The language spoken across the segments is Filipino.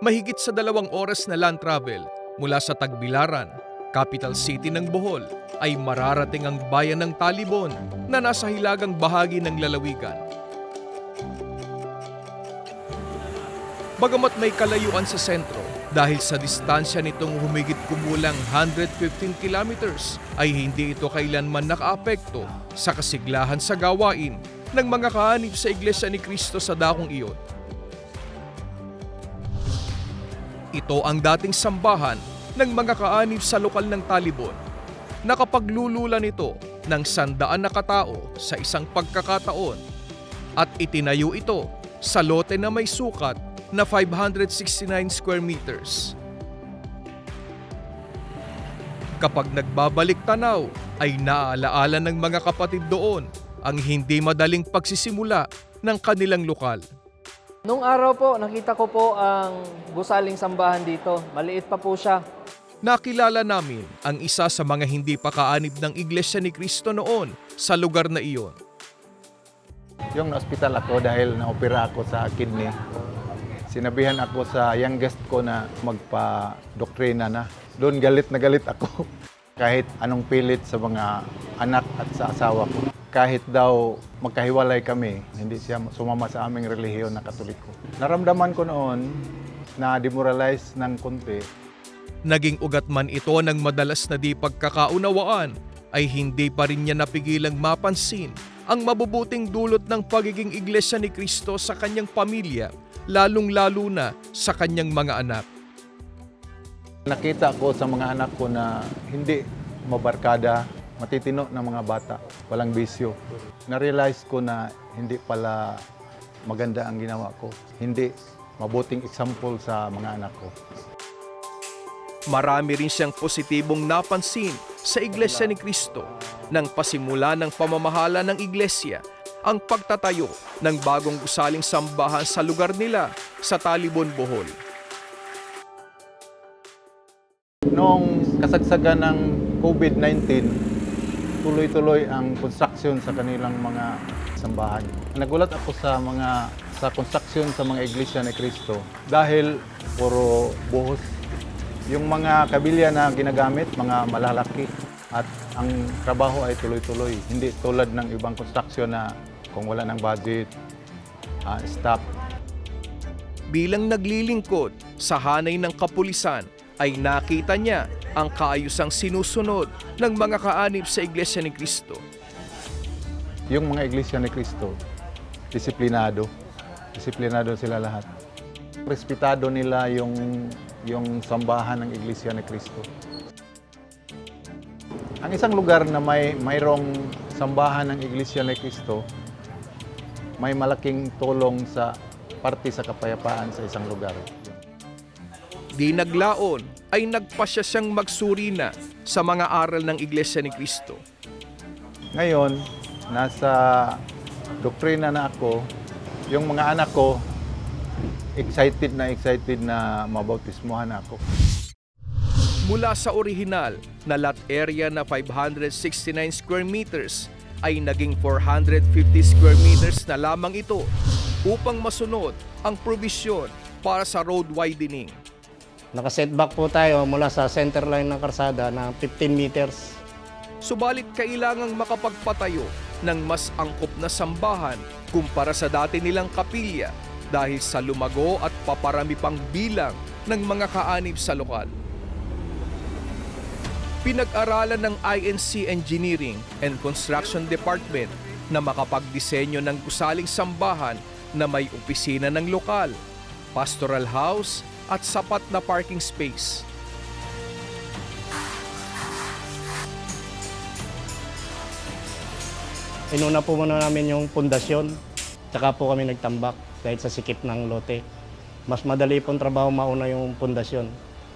Mahigit sa dalawang oras na land travel mula sa Tagbilaran, capital city ng Bohol, ay mararating ang bayan ng Talibon na nasa hilagang bahagi ng lalawigan. Bagamat may kalayuan sa sentro, dahil sa distansya nitong humigit kumulang 115 kilometers, ay hindi ito kailanman nakaapekto sa kasiglahan sa gawain ng mga kaanib sa Iglesia ni Cristo sa dakong iyon. Ito ang dating sambahan ng mga kaanib sa lokal ng Talibon. Nakapaglululan ito ng sandaan na katao sa isang pagkakataon at itinayo ito sa lote na may sukat na 569 square meters. Kapag nagbabalik tanaw ay naaalaala ng mga kapatid doon ang hindi madaling pagsisimula ng kanilang lokal. Nung araw po, nakita ko po ang gusaling sambahan dito. Maliit pa po siya. Nakilala namin ang isa sa mga hindi pa kaanib ng Iglesia ni Cristo noon sa lugar na iyon. Yung na-hospital ako dahil na-opera ako sa kidney. Sinabihan ako sa youngest ko na magpa-doktrina na. Doon galit na galit ako. Kahit anong pilit sa mga anak at sa asawa ko. Kahit daw magkahiwalay kami, hindi siya sumama sa aming relihiyon na katoliko. Naramdaman ko noon na demoralize ng konti Naging ugat man ito ng madalas na di pagkakaunawaan ay hindi pa rin niya napigilang mapansin ang mabubuting dulot ng pagiging iglesia ni Kristo sa kanyang pamilya, lalong-lalo na sa kanyang mga anak. Nakita ko sa mga anak ko na hindi mabarkada, matitino ng mga bata, walang bisyo. Na-realize ko na hindi pala maganda ang ginawa ko. Hindi mabuting example sa mga anak ko. Marami rin siyang positibong napansin sa Iglesia ni Cristo nang pasimula ng pamamahala ng Iglesia ang pagtatayo ng bagong gusaling sambahan sa lugar nila sa Talibon, Bohol. Noong kasagsagan ng COVID-19, tuloy-tuloy ang construction sa kanilang mga sambahan. Nagulat ako sa mga sa construction sa mga iglesia ni Cristo dahil puro buhos. Yung mga kabilya na ginagamit, mga malalaki at ang trabaho ay tuloy-tuloy. Hindi tulad ng ibang construction na kung wala ng budget, ah, stop. Bilang naglilingkod sa hanay ng kapulisan ay nakita niya ang kaayusang sinusunod ng mga kaanib sa Iglesia ni Cristo. Yung mga iglesia ni Cristo, disiplinado. Disiplinado sila lahat. Respetado nila yung yung sambahan ng iglesia ni Cristo. Ang isang lugar na may mayroong sambahan ng iglesia ni Cristo, may malaking tulong sa parte sa kapayapaan sa isang lugar. Di naglaon ay nagpasya siyang magsuri na sa mga aral ng Iglesia ni Cristo. Ngayon, nasa doktrina na ako, yung mga anak ko, excited na excited na mabautismuhan ako. Mula sa orihinal na lot area na 569 square meters ay naging 450 square meters na lamang ito upang masunod ang probisyon para sa road widening. Naka-setback po tayo mula sa center line ng karsada na 15 meters. Subalit kailangang makapagpatayo ng mas angkop na sambahan kumpara sa dati nilang kapilya dahil sa lumago at paparami pang bilang ng mga kaanib sa lokal. Pinag-aralan ng INC Engineering and Construction Department na makapagdisenyo ng gusaling sambahan na may opisina ng lokal, pastoral house at sapat na parking space. Inuna po muna namin yung pundasyon, tsaka po kami nagtambak kahit sa sikip ng lote. Mas madali pong trabaho mauna yung pundasyon.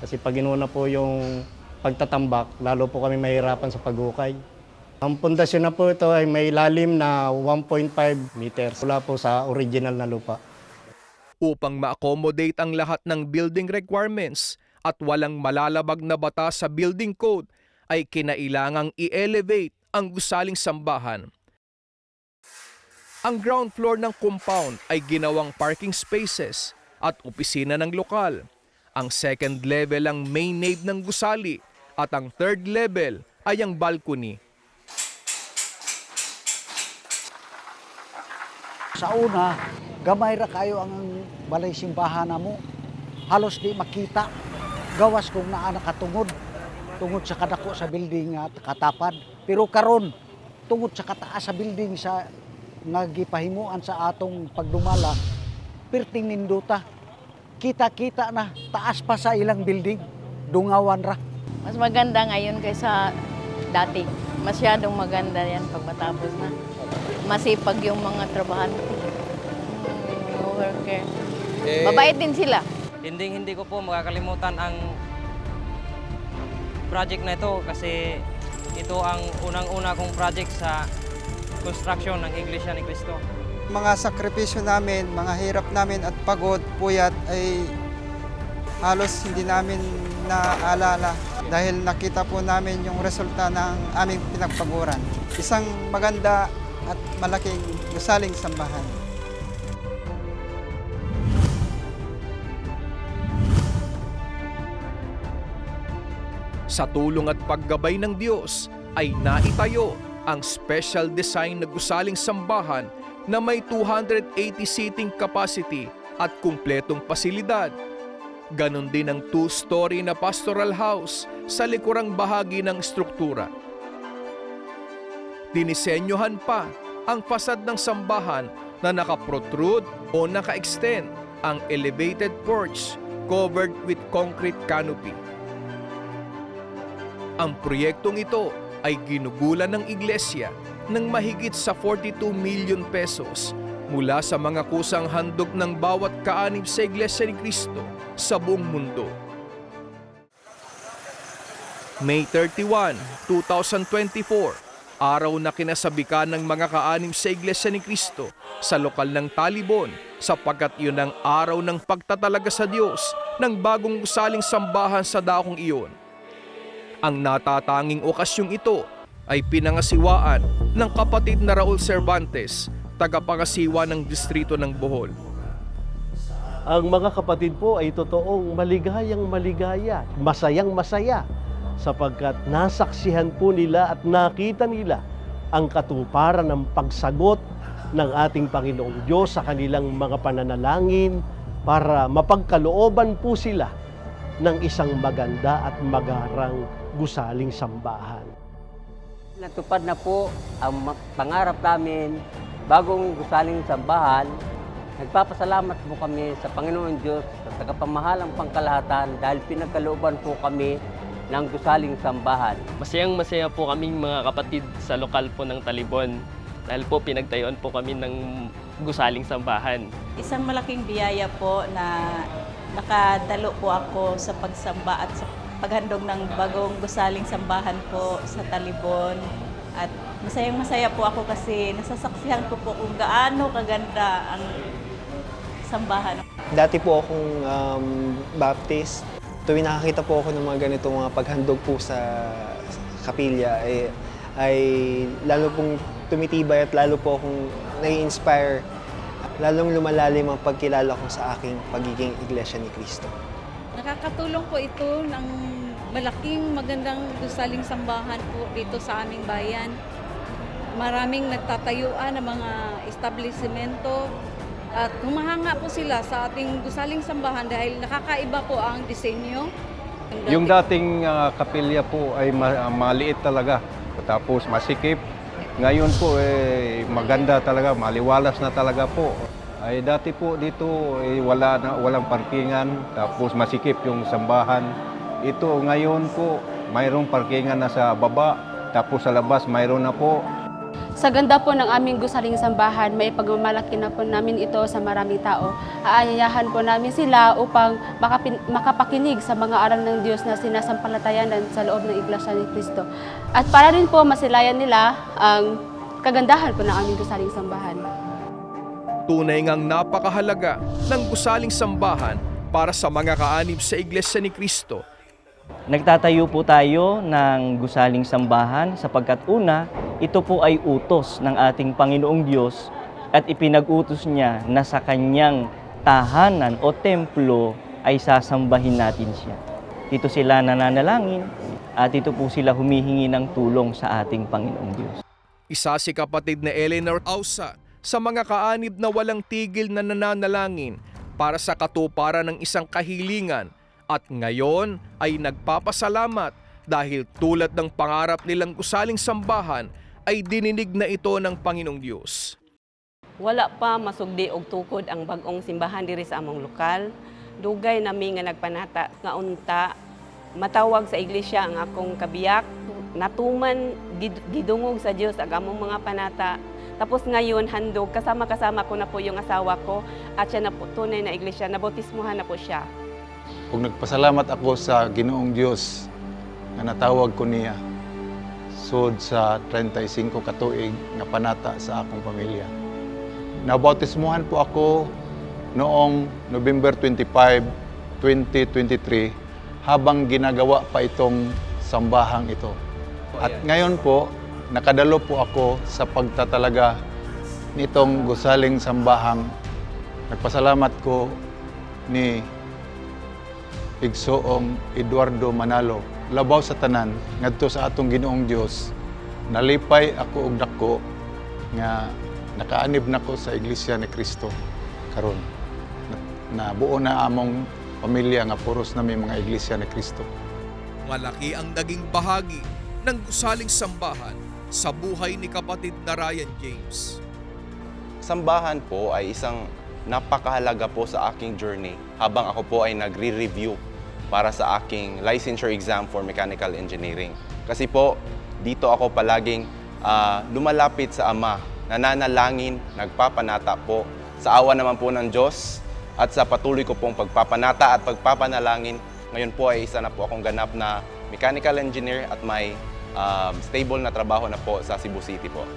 Kasi pag inuna po yung pagtatambak, lalo po kami mahirapan sa paghukay. Ang pundasyon na po ito ay may lalim na 1.5 meters mula po sa original na lupa. Upang ma-accommodate ang lahat ng building requirements at walang malalabag na bata sa building code ay kinailangang i-elevate ang gusaling sambahan. Ang ground floor ng compound ay ginawang parking spaces at opisina ng lokal. Ang second level ang main nave ng gusali at ang third level ay ang balcony. Sa una, gamay ra kayo ang balay simbahan mo. Halos di makita. Gawas kung naa nakatungod. Tungod sa kadako sa building nga katapad. Pero karon tungod sa kataas sa building sa nagipahimuan sa atong pagdumala, perting ninduta. Kita-kita na taas pa sa ilang building. Dungawan ra. Mas maganda ngayon kaysa dati. Masyadong maganda yan pag matapos na. Masipag yung mga trabahante. Mga worker. Mabait din sila. hindi hindi ko po makakalimutan ang project na ito kasi ito ang unang-una kong project sa construction ng Iglesia ni Cristo. mga sakripisyo namin, mga hirap namin at pagod, puyat ay halos hindi namin naaalala dahil nakita po namin yung resulta ng aming pinagpaguran. Isang maganda at malaking gusaling sambahan. Sa tulong at paggabay ng Diyos ay naitayo ang special design na gusaling sambahan na may 280 seating capacity at kumpletong pasilidad. Ganon din ang two-story na pastoral house sa likurang bahagi ng struktura. Dinisenyohan pa ang fasad ng sambahan na nakaprotrude o naka-extend ang elevated porch covered with concrete canopy. Ang proyektong ito ay ginugulan ng iglesia ng mahigit sa 42 million pesos mula sa mga kusang handog ng bawat kaanib sa Iglesia ni Cristo sa buong mundo. May 31, 2024, araw na kinasabikan ng mga kaanib sa Iglesia ni Cristo sa lokal ng Talibon sapagkat yun ang araw ng pagtatalaga sa Diyos ng bagong gusaling sambahan sa dakong iyon. Ang natatanging okasyong ito ay pinangasiwaan ng kapatid na Raul Cervantes, tagapangasiwa ng distrito ng Bohol. Ang mga kapatid po ay totoong maligayang maligaya, masayang masaya sapagkat nasaksihan po nila at nakita nila ang katuparan ng pagsagot ng ating Panginoong Diyos sa kanilang mga pananalangin para mapagkalooban po sila ng isang maganda at magarang gusaling sambahan. Natupad na po ang pangarap namin, bagong gusaling sambahan. Nagpapasalamat po kami sa Panginoon Diyos sa tagapamahalang pangkalahatan dahil pinagkalooban po kami ng gusaling sambahan. Masayang masaya po kaming mga kapatid sa lokal po ng Talibon dahil po pinagtayuan po kami ng gusaling sambahan. Isang malaking biyaya po na nakadalo po ako sa pagsamba at sa paghandog ng bagong gusaling sambahan po sa Talibon. At masayang masaya po ako kasi nasasaksihan ko po kung gaano kaganda ang sambahan. Dati po akong um, Baptist. Tuwing nakakita po ako ng mga ganitong mga paghandog po sa kapilya, ay, ay lalo pong tumitibay at lalo po akong nai-inspire. Lalong lumalalim ang pagkilala ko sa aking pagiging Iglesia ni Cristo. Nakakatulong po ito ng malaking magandang gusaling sambahan po dito sa aming bayan. Maraming nagtatayuan ng mga establishmento at humahanga po sila sa ating gusaling sambahan dahil nakakaiba po ang disenyo. Yung dating ah, kapilya po ay ma- ah, maliit talaga. Tapos masikip. Ngayon po eh, maganda talaga, maliwalas na talaga po. Ay dati po dito eh, wala na walang parkingan, tapos masikip yung sambahan. Ito ngayon po mayroong parkingan na sa baba, tapos sa labas mayroon na po. Sa ganda po ng aming gusaling sambahan, may pagmamalaki na po namin ito sa maraming tao. Aanyayahan po namin sila upang makapin- makapakinig sa mga aral ng Diyos na sinasampalatayanan sa loob ng Iglesia ni Cristo. At para rin po masilayan nila ang kagandahan po ng aming gusaling sambahan. Tunay ngang napakahalaga ng gusaling sambahan para sa mga kaanib sa Iglesia ni Cristo Nagtatayo po tayo ng gusaling sambahan sapagkat una, ito po ay utos ng ating Panginoong Diyos at ipinag-utos niya na sa kanyang tahanan o templo ay sasambahin natin siya. Dito sila nananalangin at dito po sila humihingi ng tulong sa ating Panginoong Diyos. Isa si kapatid na Eleanor Ausa sa mga kaanib na walang tigil na nananalangin para sa katuparan ng isang kahilingan at ngayon ay nagpapasalamat dahil tulad ng pangarap nilang gusaling sambahan ay dininig na ito ng Panginoong Diyos. Wala pa masugdi og tukod ang bagong simbahan diri sa among lokal. Dugay nami nga nagpanata nga unta matawag sa iglesia ang akong kabiyak. Natuman gid- gidungog sa Dios ang among mga panata. Tapos ngayon handog kasama-kasama ko na po yung asawa ko at siya na po tunay na iglesia nabautismuhan na po siya. Ug nagpasalamat ako sa Ginoong Dios nga natawag ko niya sud sa 35 katuig nga panata sa akong pamilya. Nabautismuhan po ako noong November 25, 2023 habang ginagawa pa itong sambahang ito. At ngayon po, nakadalo po ako sa pagtatalaga nitong gusaling sambahang nagpasalamat ko ni Igsoong Eduardo Manalo labaw sa tanan ngadto sa atong Ginoong Dios nalipay ako og dako nga nakaanib nako sa iglesia ni Kristo karon. Na buo na among pamilya nga puros na may mga iglesia ni Kristo Malaki ang naging bahagi ng gusaling sambahan sa buhay ni kapatid na Ryan James. Sambahan po ay isang napakahalaga po sa aking journey habang ako po ay nagre-review para sa aking licensure exam for mechanical engineering. Kasi po, dito ako palaging ah, lumalapit sa Ama, nananalangin, nagpapanata po. Sa awa naman po ng Diyos at sa patuloy ko pong pagpapanata at pagpapanalangin, ngayon po ay isa na po akong ganap na mechanical engineer at may um, stable na trabaho na po sa Cebu City po.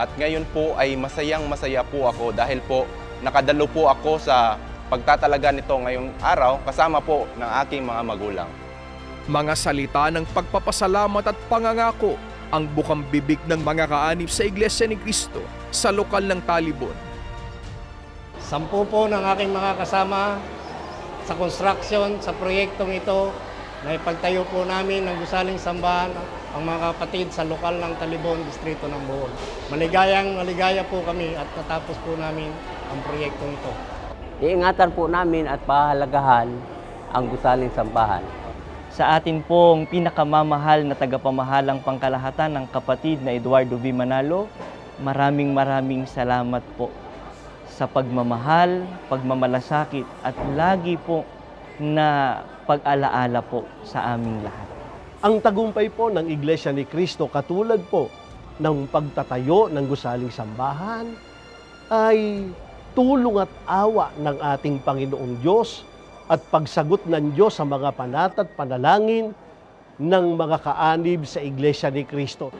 At ngayon po ay masayang masaya po ako dahil po nakadalo po ako sa pagtatalaga nito ngayong araw kasama po ng aking mga magulang. Mga salita ng pagpapasalamat at pangangako ang bukang bibig ng mga kaanib sa Iglesia ni Cristo sa lokal ng Talibon. Sampu po ng aking mga kasama sa construction, sa proyektong ito, na ipagtayo po namin ng gusaling sambahan ang mga kapatid sa lokal ng Talibon, Distrito ng Bohol. Maligayang maligaya po kami at natapos po namin ang proyektong ito. Iingatan po namin at pahalagahan ang gusaling sambahan. Sa atin pong pinakamamahal na tagapamahalang pangkalahatan ng kapatid na Eduardo V. Manalo, maraming maraming salamat po sa pagmamahal, pagmamalasakit at lagi po na pag-alaala po sa aming lahat. Ang tagumpay po ng Iglesia ni Cristo katulad po ng pagtatayo ng gusaling sambahan ay tulong at awa ng ating Panginoong Diyos at pagsagot ng Diyos sa mga panat at panalangin ng mga kaanib sa Iglesia ni Cristo.